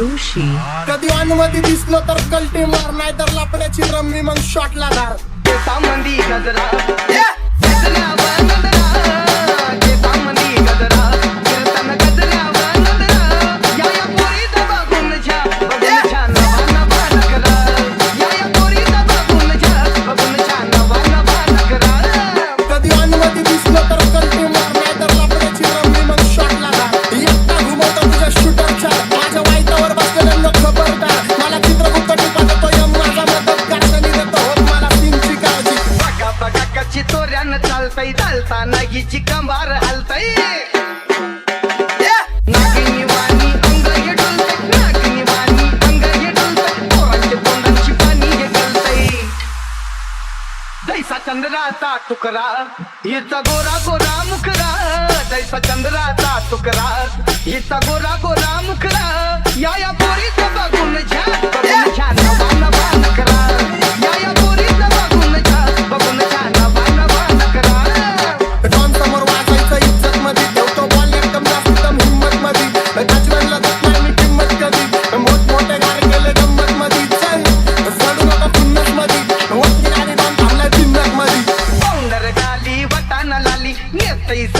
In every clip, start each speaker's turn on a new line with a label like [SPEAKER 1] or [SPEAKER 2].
[SPEAKER 1] ऋषी.
[SPEAKER 2] कधी अनुमती दिसलो तर कलटी मार नाही तर लापड्याची रम्मी मग शॉटला धार.
[SPEAKER 3] मंदी नजरा हलतय चालता नागीची कंबार हलतय. ये चंद्राचा तुकरा. हिचा गोरा गोरा मुखरा. दैसा चंद्राचा तुकरा. हिचा गोरा गोरा मुखरा. या या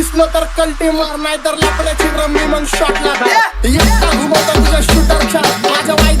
[SPEAKER 2] दिसलो तर कल्टी मार नाही तर लपड्याची रमी मग शॉट लागला तुझ्या शूटरच्या माझ्या
[SPEAKER 4] वाईट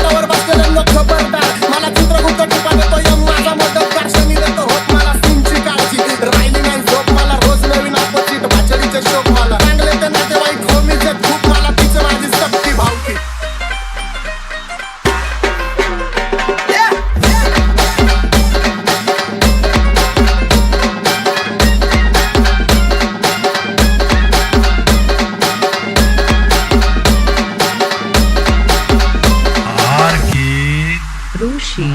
[SPEAKER 1] Rushi.